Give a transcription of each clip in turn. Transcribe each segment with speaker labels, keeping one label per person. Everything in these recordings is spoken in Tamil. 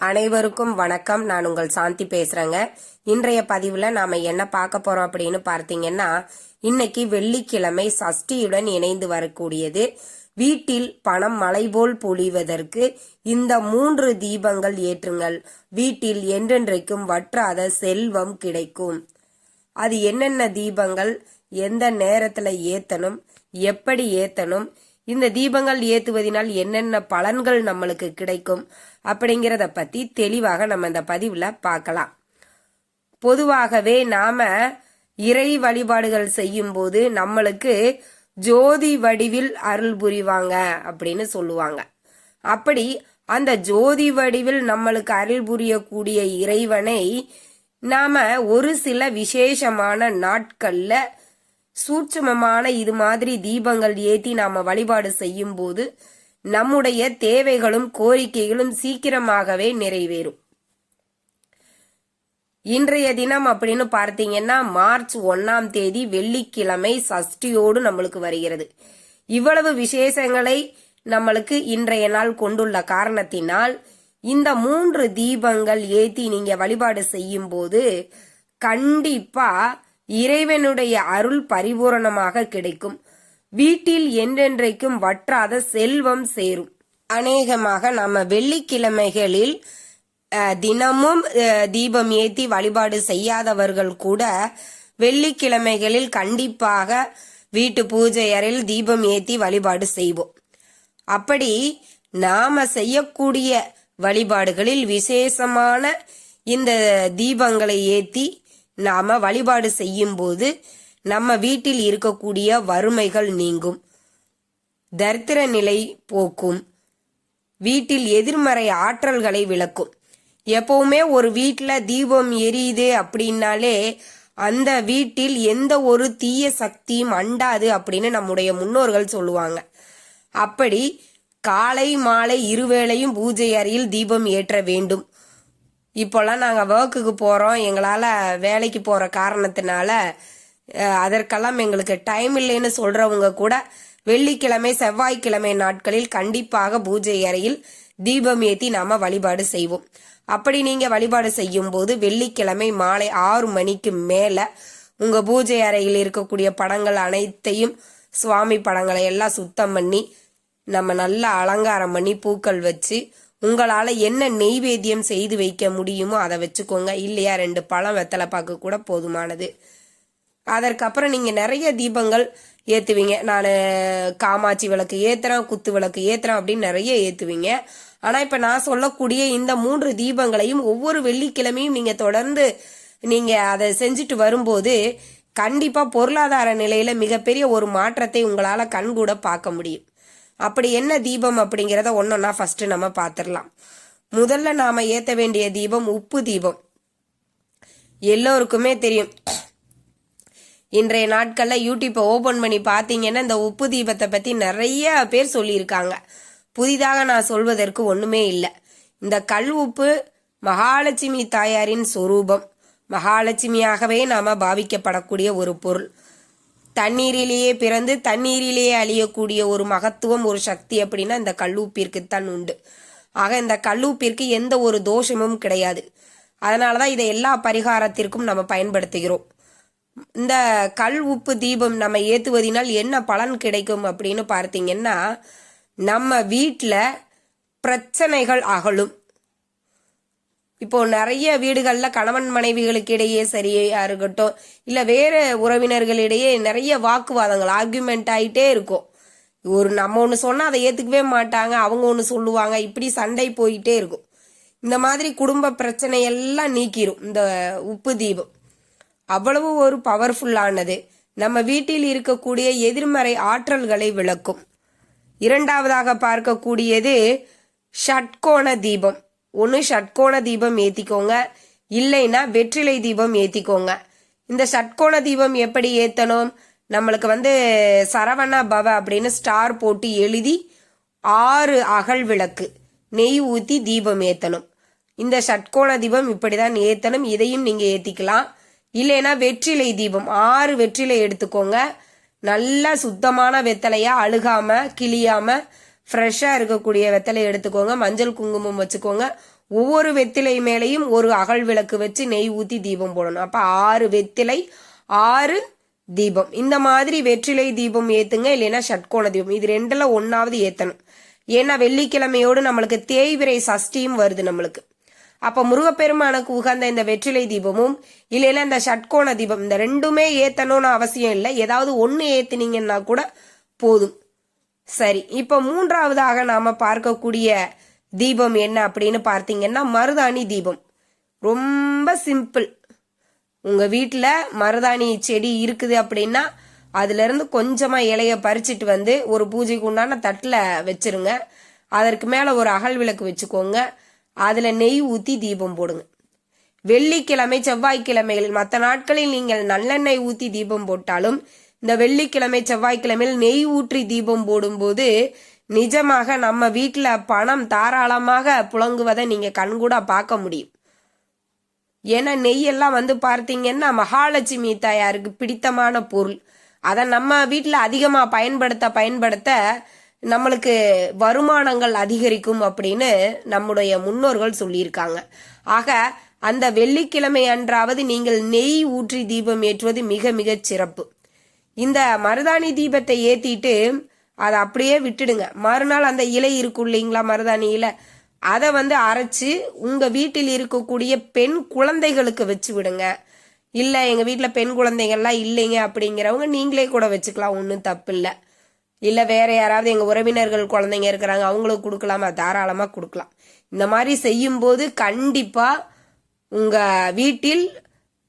Speaker 1: அனைவருக்கும் வணக்கம். நான் உங்கள் சாந்தி பேசுறேங்க. இன்றைய பதிவுல நாம என்ன பார்க்க போறோம் அப்படின்னு பார்த்தீங்கன்னா இன்னைக்கு வெள்ளிக்கிழமை சஷ்டியுடன் இணைந்து வரக்கூடியது. வீட்டில் பணம் மலை போல் பொழிவதற்கு இந்த மூன்று தீபங்கள் ஏற்றுங்கள். வீட்டில் என்றென்றைக்கும் வற்றாத செல்வம் கிடைக்கும். அது என்னென்ன தீபங்கள்? எந்த நேரத்துல ஏத்தனும் எப்படி ஏத்தனும் இந்த தீபங்கள் ஏத்துவதினால் என்னென்ன பலன்கள் நம்மளுக்கு கிடைக்கும் அப்படிங்கிறத பத்தி தெளிவாக நம்ம இந்த பதிவுல பார்க்கலாம். பொதுவாகவே நாம இறை வழிபாடுகள் செய்யும் போது நம்மளுக்கு ஜோதி வடிவில் அருள் புரிவாங்க அப்படின்னு சொல்லுவாங்க. அப்படி அந்த ஜோதி வடிவில் நம்மளுக்கு அருள் புரியக்கூடிய இறைவனை நாம ஒரு சில விசேஷமான நாட்கள்ல சூட்சமமான இது மாதிரி தீபங்கள் ஏற்றி நாம் வழிபாடு செய்யும் போது நம்முடைய தேவைகளும் கோரிக்கைகளும் சீக்கிரமாகவே நிறைவேறும். இன்றைய தினம் அப்படின்னு பார்த்தீங்கன்னா மார்ச் ஒன்னாம் தேதி வெள்ளிக்கிழமை சஷ்டியோடு நம்மளுக்கு வருகிறது. இவ்வளவு விசேஷங்களை நம்மளுக்கு இன்றைய நாள் கொண்டுள்ள காரணத்தினால் இந்த மூன்று தீபங்கள் ஏத்தி நீங்க வழிபாடு செய்யும் போது கண்டிப்பா இறைவனுடைய அருள் பரிபூரணமாக கிடைக்கும். வீட்டில் என்றென்றைக்கும் வற்றாத செல்வம் சேரும். அநேகமாக நம்ம வெள்ளிக்கிழமைகளில் தினமும் தீபம் ஏத்தி வழிபாடு செய்யாதவர்கள் கூட வெள்ளிக்கிழமைகளில் கண்டிப்பாக வீட்டு பூஜை அறையில் தீபம் ஏத்தி வழிபாடு செய்வோம். அப்படி நாம செய்யக்கூடிய வழிபாடுகளில் விசேஷமான இந்த தீபங்களை ஏத்தி நாம வழிபாடு செய்யும் போது நம்ம வீட்டில் இருக்கக்கூடிய வறுமைகள் நீங்கும். தரித்திர நிலை போக்கும். வீட்டில் எதிர்மறை ஆற்றல்களை விளக்கும். எப்பவுமே ஒரு வீட்டில் தீபம் எரியுது அப்படின்னாலே அந்த வீட்டில் எந்த ஒரு தீய சக்தியும் அண்டாது அப்படின்னு நம்முடைய முன்னோர்கள் சொல்லுவாங்க. அப்படி காலை மாலை இருவேளையும் பூஜை அறையில் தீபம் ஏற்ற வேண்டும். இப்போல்லாம் நாங்கள் ஒர்க்குக்கு போகிறோம் எங்களால் வேலைக்கு போகிற காரணத்தினால அதற்கெல்லாம் எங்களுக்கு டைம் இல்லைன்னு சொல்கிறவங்க கூட வெள்ளிக்கிழமை செவ்வாய்க்கிழமை நாட்களில் கண்டிப்பாக பூஜை அறையில் தீபம் ஏற்றி நாம் வழிபாடு செய்வோம். அப்படி நீங்கள் வழிபாடு செய்யும் போது வெள்ளிக்கிழமை மாலை ஆறு மணிக்கு மேலே உங்கள் பூஜை அறையில் இருக்கக்கூடிய படங்கள் அனைத்தையும் சுவாமி படங்களை எல்லாம் சுத்தம் பண்ணி நம்ம நல்லா அலங்காரம் பண்ணி பூக்கள் வச்சு உங்களால் என்ன நெய்வேத்தியம் செய்து வைக்க முடியுமோ அதை வச்சுக்கோங்க. இல்லையா? ரெண்டு பழம் வெத்தலை பாக்கு கூட போதுமானது. அதற்கப்புறம் நீங்கள் நிறைய தீபங்கள் ஏற்றுவீங்க நான் காமாட்சி விளக்கு ஏற்றுறேன் குத்து விளக்கு ஏற்றுறேன் அப்படின்னு நிறைய ஏற்றுவீங்க ஆனால் இப்போ நான் சொல்லக்கூடிய இந்த மூன்று தீபங்களையும் ஒவ்வொரு வெள்ளிக்கிழமையும் நீங்கள் தொடர்ந்து நீங்கள் அதை செஞ்சுட்டு வரும்போது கண்டிப்பாக பொருளாதார நிலையில் மிகப்பெரிய ஒரு மாற்றத்தை உங்களால் கண்கூட பார்க்க முடியும். அப்படி என்ன தீபம் அப்படிங்கிறத ஒன்றொன்னா ஃபஸ்ட்டு நம்ம பார்த்துடலாம். முதல்ல நாம் ஏற்ற வேண்டிய தீபம் உப்பு தீபம். எல்லோருக்குமே தெரியும். இன்றைய நாட்களில் யூடியூப்பை ஓப்பன் பண்ணி பார்த்தீங்கன்னா இந்த உப்பு தீபத்தை பற்றி நிறைய பேர் சொல்லியிருக்காங்க. புதிதாக நான் சொல்வதற்கு ஒன்றுமே இல்லை. இந்த கல் உப்பு மகாலட்சுமி தாயாரின் சொரூபம். மகாலட்சுமியாகவே நாம் பாவிக்கப்படக்கூடிய ஒரு பொருள். தண்ணீரிலேயே பிறந்து தண்ணீரிலேயே அழியக்கூடிய ஒரு மகத்துவம் ஒரு சக்தி அப்படின்னா இந்த கல்லூப்பிற்குத்தான் உண்டு. ஆக இந்த கல்லூப்பிற்கு எந்த ஒரு தோஷமும் கிடையாது. அதனால தான் இதை எல்லா பரிகாரத்திற்கும் நம்ம பயன்படுத்துகிறோம். இந்த கல் உப்பு தீபம் நம்ம ஏற்றுவதினால் என்ன பலன் கிடைக்கும் அப்படின்னு பார்த்தீங்கன்னா நம்ம வீட்டில் பிரச்சனைகள் அகலும். இப்போ நிறைய வீடுகளில் கணவன் மனைவிகளுக்கு இடையே சரியா இருக்கட்டும் இல்லை வேறு உறவினர்களிடையே நிறைய வாக்குவாதங்கள் ஆர்குமெண்ட் ஆகிட்டே இருக்கும். ஒரு நம்ம ஒன்று சொன்னால் அதை ஏற்றுக்கவே மாட்டாங்க அவங்க ஒன்று சொல்லுவாங்க இப்படி சண்டை போயிட்டே இருக்கும். இந்த மாதிரி குடும்ப பிரச்சனை எல்லாம் நீக்கிரும் இந்த உப்பு தீபம். அவ்வளவு ஒரு பவர்ஃபுல்லானது நம்ம வீட்டில் இருக்கக்கூடிய எதிர்மறை ஆற்றல்களை விளக்கும். இரண்டாவதாக பார்க்கக்கூடியது ஷட்கோண தீபம். ஒன்று ஷட்கோண தீபம் ஏற்றிக்கோங்க இல்லைன்னா வெற்றிலை தீபம் ஏற்றிக்கோங்க இந்த ஷட்கோண தீபம் எப்படி ஏற்றணும் நம்மளுக்கு வந்து சரவண பவ அப்படின்னு ஸ்டார் போட்டு எழுதி ஆறு அகல் விளக்கு நெய் ஊற்றி தீபம் ஏற்றணும் இந்த ஷட்கோண தீபம் இப்படி தான் ஏற்றணும் இதையும் நீங்கள் ஏற்றிக்கலாம் இல்லைன்னா வெற்றிலை தீபம் ஆறு வெற்றிலை எடுத்துக்கோங்க. நல்லா சுத்தமான வெத்தலையாக அழுகாமல் கிளியாமல் ஃப்ரெஷ்ஷாக இருக்கக்கூடிய வெத்தலை எடுத்துக்கோங்க மஞ்சள் குங்குமம் வச்சுக்கோங்க. ஒவ்வொரு வெத்திலை மேலேயும் ஒரு அகல் விளக்கு வச்சு நெய் ஊற்றி தீபம் போடணும். அப்போ ஆறு வெத்திலை ஆறு தீபம். இந்த மாதிரி வெற்றிலை தீபம் ஏற்றுங்க இல்லைன்னா ஷட்கோண தீபம். இது ரெண்டில் ஒன்றாவது ஏற்றணும் ஏன்னா வெள்ளிக்கிழமையோடு நம்மளுக்கு தேய்விரை சஷ்டியும் வருது நம்மளுக்கு. அப்போ முருகப்பெருமானுக்கு உகந்த இந்த வெற்றிலை தீபமும் இல்லைன்னா இந்த ஷட்கோண தீபம் இந்த ரெண்டுமே ஏற்றணும்னு அவசியம் இல்லை. ஏதாவது ஒன்று ஏற்றினீங்கன்னா கூட போதும். சரி இப்போ மூன்றாவதாக நாம பார்க்கக்கூடிய தீபம் என்ன அப்படின்னு பார்த்தீங்கன்னா மருதாணி தீபம். ரொம்ப சிம்பிள் உங்க வீட்டில் மருதாணி செடி இருக்குது அப்படின்னா அதுலேருந்து கொஞ்சமாக இலைய பறிச்சிட்டு வந்து ஒரு பூஜைக்கு உண்டான தட்டில் வச்சிருங்க. அதற்கு மேலே ஒரு அகல் விளக்கு வச்சுக்கோங்க. அதில் நெய் ஊற்றி தீபம் போடுங்க. வெள்ளிக்கிழமை செவ்வாய்க்கிழமைகள் மற்ற நாட்களில் நீங்கள் நல்லெண்ணெய் ஊற்றி தீபம் போட்டாலும் இந்த வெள்ளிக்கிழமை செவ்வாய்க்கிழமையில் நெய் ஊற்றி தீபம் போடும்போது நிஜமாக நம்ம வீட்டில் பணம் தாராளமாக புழங்குவதை நீங்கள் கண்கூட பார்க்க முடியும். ஏன்னா நெய்யெல்லாம் வந்து பார்த்தீங்கன்னா மகாலட்சுமி தாயாருக்கு பிடித்தமான பொருள். அதை நம்ம வீட்டில் அதிகமாக பயன்படுத்த பயன்படுத்த நம்மளுக்கு வருமானங்கள் அதிகரிக்கும் அப்படின்னு நம்முடைய முன்னோர்கள் சொல்லியிருக்காங்க. ஆக அந்த வெள்ளிக்கிழமை அன்றாவது நீங்கள் நெய் ஊற்றி தீபம் ஏற்றுவது மிக மிக சிறப்பு. இந்த மருதாணி தீபத்தை ஏத்திட்டு அதை அப்படியே விட்டுடுங்க. மறுநாள் அந்த இலை இருக்கும் இல்லைங்களா மருதாணி இலை அதை வந்து அரைச்சு உங்க வீட்டில் இருக்கக்கூடிய பெண் குழந்தைகளுக்கு வச்சு விடுங்க. இல்ல எங்க வீட்டுல பெண் குழந்தைகள்லாம் இல்லைங்க அப்படிங்கிறவங்க நீங்களே கூட வச்சுக்கலாம். ஒன்றும் தப்பு இல்லை. இல்ல வேற யாராவது எங்க உறவினர்கள் குழந்தைங்க இருக்கிறாங்க அவங்களுக்கு கொடுக்கலாமா? தாராளமா கொடுக்கலாம். இந்த மாதிரி செய்யும்போது கண்டிப்பா உங்க வீட்டில்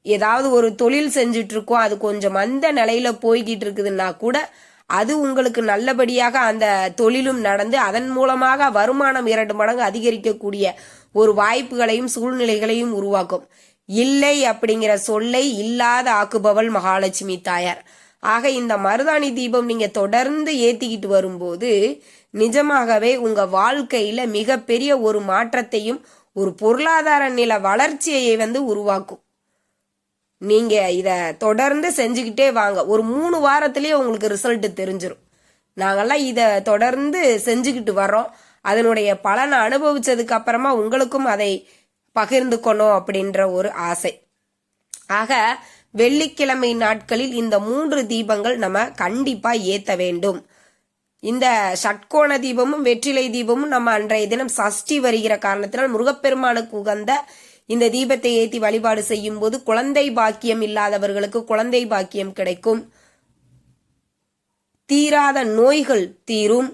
Speaker 1: ஏதாவது ஒரு தொழில் செஞ்சுட்டு அது கொஞ்சம் மந்த நிலையில போய்கிட்டு இருக்குதுன்னா கூட அது உங்களுக்கு நல்லபடியாக அந்த தொழிலும் நடந்து அதன் மூலமாக வருமானம் இரண்டு மடங்கு அதிகரிக்கக்கூடிய ஒரு வாய்ப்புகளையும் சூழ்நிலைகளையும் உருவாக்கும். இல்லை அப்படிங்கிற சொல்லை இல்லாத ஆக்குபவள் மகாலட்சுமி தாயார். ஆக இந்த மருதாணி தீபம் நீங்க தொடர்ந்து ஏத்திக்கிட்டு வரும்போது நிஜமாகவே உங்க வாழ்க்கையில மிகப்பெரிய ஒரு மாற்றத்தையும் ஒரு பொருளாதார நில வளர்ச்சியை வந்து உருவாக்கும். நீங்க இத தொடர்ந்து செஞ்சுக்கிட்டே வாங்க. ஒரு மூணு வாரத்திலேயே உங்களுக்கு ரிசல்ட் தெரிஞ்சிடும் நாங்கெல்லாம் இதை தொடர்ந்து செஞ்சுக்கிட்டு வர்றோம். அதனுடைய பலனை அனுபவிச்சதுக்கு அப்புறமா உங்களுக்கும் அதை பகிர்ந்துக்கணும் அப்படின்ற ஒரு ஆசை. ஆக வெள்ளிக்கிழமை நாட்களில் இந்த மூன்று தீபங்கள் நம்ம கண்டிப்பா ஏத்த வேண்டும். இந்த ஷட்கோண தீபமும் வெற்றிலை தீபமும் நம்ம அன்றைய தினம் சஷ்டி வருகிற காரணத்தினால் முருகப்பெருமானுக்கு உகந்த இந்த தீபத்தை ஏற்றி வழிபாடு செய்யும் போது குழந்தை பாக்கியம் இல்லாதவர்களுக்கு குழந்தை பாக்கியம் கிடைக்கும். தீராத நோய்கள் தீரும்.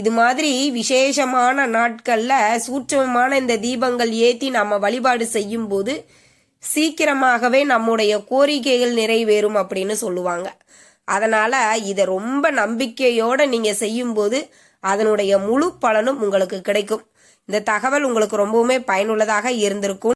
Speaker 1: இது மாதிரி விசேஷமான நாட்கள்ல சூட்சமமான இந்த தீபங்கள் ஏற்றி நம்ம வழிபாடு செய்யும் போது சீக்கிரமாகவே நம்முடைய கோரிக்கைகள் நிறைவேறும் அப்படின்னு சொல்லுவாங்க. அதனால இதை ரொம்ப நம்பிக்கையோட நீங்க செய்யும்போது அதனுடைய முழு பலனும் உங்களுக்கு கிடைக்கும். இந்த தகவல் உங்களுக்கு ரொம்பவுமே பயனுள்ளதாக இருந்திருக்கும்.